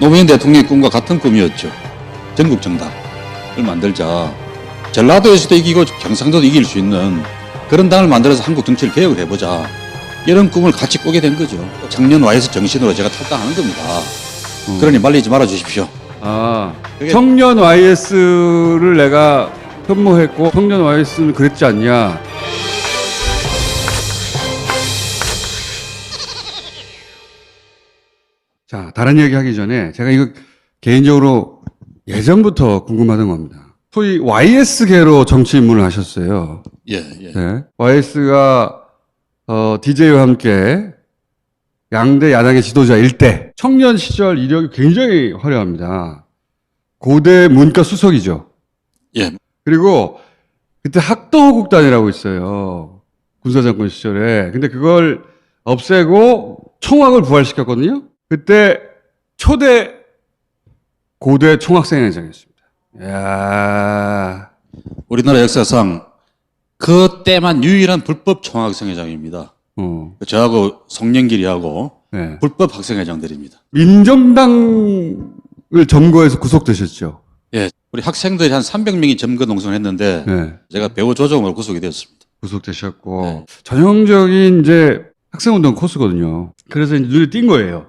노무현 대통령의 꿈과 같은 꿈이었죠. 전국 정당을 만들자. 전라도에서도 이기고 경상도도 이길 수 있는 그런 당을 만들어서 한국 정치를 개혁을 해보자. 이런 꿈을 같이 꾸게 된 거죠. 청년 YS 정신으로 제가 탈당하는 겁니다. 그러니 말리지 말아 주십시오. 아, 청년 YS를 내가 흠모했고 청년 YS는 그랬지 않냐? 자, 다른 얘기 하기 전에 제가 이거 개인적으로 예전부터 궁금하던 겁니다. 소위 YS계로 정치 입문을 하셨어요. 예, 예. 네. YS가 어, DJ와 함께 양대 야당의 지도자 일대 청년 시절 이력이 굉장히 화려합니다. 고대 문과 수석이죠. 예. 그리고 그때 학도국단이라고 있어요. 군사정권 시절에. 근데 그걸 없애고 총학을 부활시켰거든요. 그때 초대 고대 총학생회장이었습니다. 이야. 우리나라 역사상 그때만 유일한 불법 총학생회장입니다. 어. 저하고 송영길이하고 네. 불법 학생회장들입니다. 민정당을 점거해서 구속되셨죠. 예. 우리 학생들이 한 300명이 점거 농성했는데 네. 제가 배우 조정으로 구속이 되었습니다. 구속되셨고 네. 전형적인 이제 학생운동 코스거든요. 그래서 이제 눈에 띈 거예요.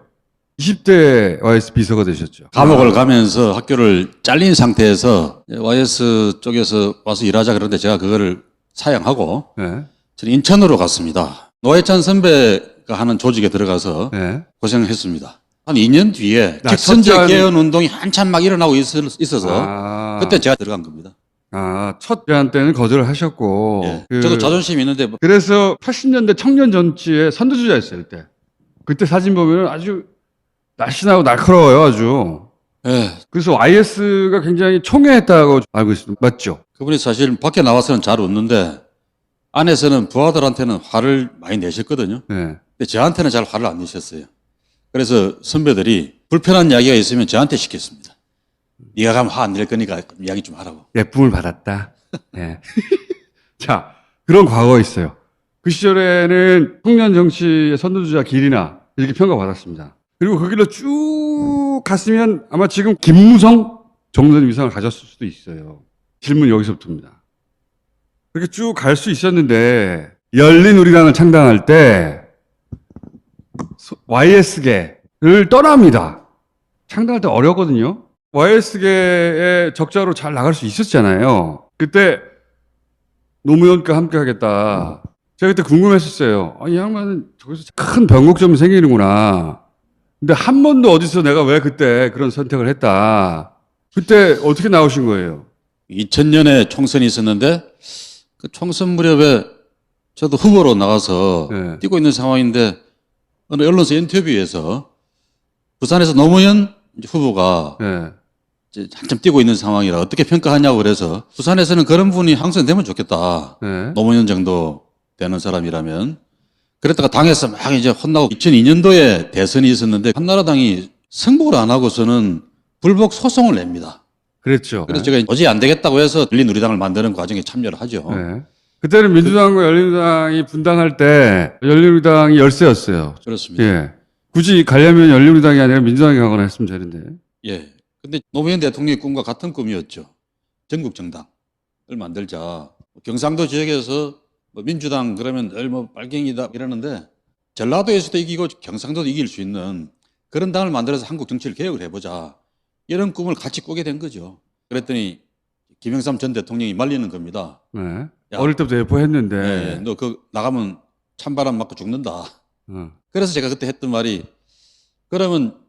20대 YS 비서가 되셨죠. 감옥을 가면서 학교를 잘린 상태에서 YS 쪽에서 와서 일하자 그러는데 제가 그거를 사양하고 네. 저는 인천으로 갔습니다. 노회찬 선배가 하는 조직에 들어가서 네. 고생했습니다. 한 2년 뒤에 야, 직선제 첫째 개헌 운동이 한참 막 일어나고 있, 있어서 아, 그때 제가 들어간 겁니다. 아, 첫 제안 때는 거절을 하셨고. 예. 그- 저도 자존심이 있는데 뭐 그래서 80년대 청년 정치의 선두주자였어요, 그때. 그때 사진 보면 아주 날씬하고 날카로워요, 아주. 예. 그래서 YS가 굉장히 총애했다고 알고 있습니다. 맞죠? 그분이 사실 밖에 나와서는 잘 웃는데 안에서는 부하들한테는 화를 많이 내셨거든요. 네. 근데 저한테는 잘 화를 안 내셨어요. 그래서 선배들이 불편한 이야기가 있으면 저한테 시켰습니다. 네가 가면 화 안 낼 거니까 이야기 좀 하라고. 예쁨을 받았다. 예. 자, 그런 과거가 있어요. 그 시절에는 청년 정치의 선두주자 길이나 이렇게 평가받았습니다. 그리고 그 길로 쭉 갔으면 아마 지금 김무성 정도의 위상을 가졌을 수도 있어요. 질문 여기서부터입니다. 그렇게 쭉 갈 수 있었는데 열린 우리당을 창당할 때 YS계를 떠납니다. 창당할 때 어려거든요. YS계의 적자로 잘 나갈 수 있었잖아요. 그때 노무현과 함께 하겠다. 제가 그때 궁금했었어요. 아, 이 양반은 저기서 큰 변곡점이 생기는구나. 근데 한 번도 어디서 내가 왜 그때 그런 선택을 했다. 그때 어떻게 나오신 거예요? 2000년에 총선이 있었는데 그 총선 무렵에 저도 후보로 나가서 네. 뛰고 있는 상황인데 어느 언론사 인터뷰에서 부산에서 노무현 후보가 예. 이제 한참 뛰고 있는 상황이라 어떻게 평가하냐고 그래서 부산에서는 그런 분이 항선되면 좋겠다. 예. 노무현 정도 되는 사람이라면 그랬다가 당에서 막 이제 혼나고 2002년도에 대선이 있었는데 한나라당이 승복을 안 하고서는 불복 소송을 냅니다. 그랬죠. 그래서 제가 도저히 안 되겠다고 해서 열린 우리당을 만드는 과정에 참여를 하죠. 예. 그때는 민주당과 열린우리당이 분당할 때 열린우리당이 열세였어요. 그렇습니다. 예. 굳이 가려면 열린우리당이 아니라 민주당이 가거나 했으면 되는데. 예. 근데 노무현 대통령의 꿈과 같은 꿈이었죠. 전국 정당을 만들자. 경상도 지역에서 뭐 민주당 그러면 늘뭐 빨갱이다 이러는데 전라도에서도 이기고 경상도도 이길 수 있는 그런 당을 만들어서 한국 정치를 개혁을 해보자. 이런 꿈을 같이 꾸게 된 거죠. 그랬더니 김영삼 전 대통령이 말리는 겁니다. 예. 야. 어릴 때부터 예뻐했는데. 예, 너그 나가면 찬바람 맞고 죽는다. 어. 그래서 제가 그때 했던 말이 그러면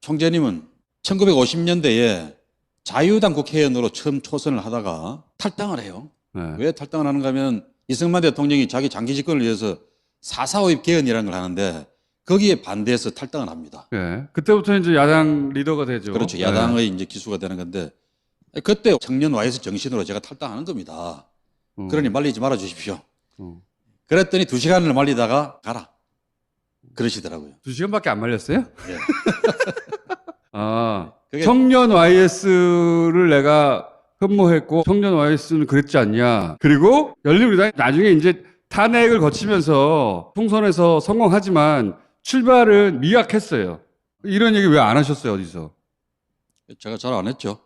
총재님은 1950년대에 자유당 국회의원으로 처음 초선을 하다가 탈당을 해요. 예. 왜 탈당을 하는가 하면 이승만 대통령이 자기 장기 집권을 위해서 4.4.5입 개헌이라는 걸 하는데 거기에 반대해서 탈당을 합니다. 예. 그때부터 이제 야당 리더가 되죠. 그렇죠. 예. 야당의 이제 기수가 되는 건데 그때 청년 와이스 정신으로 제가 탈당하는 겁니다. 어. 그러니 말리지 말아 주십시오. 어. 그랬더니 두 시간을 말리다가 가라. 그러시더라고요. 두 시간밖에 안 말렸어요? 예. 아, 청년 YS를 내가 흠모했고 청년 YS는 그랬지 않냐. 그리고 열린우리당이 나중에 이제 탄핵을 거치면서 총선에서 성공하지만 출발은 미약했어요. 이런 얘기 왜 안 하셨어요 어디서? 제가 잘 안 했죠.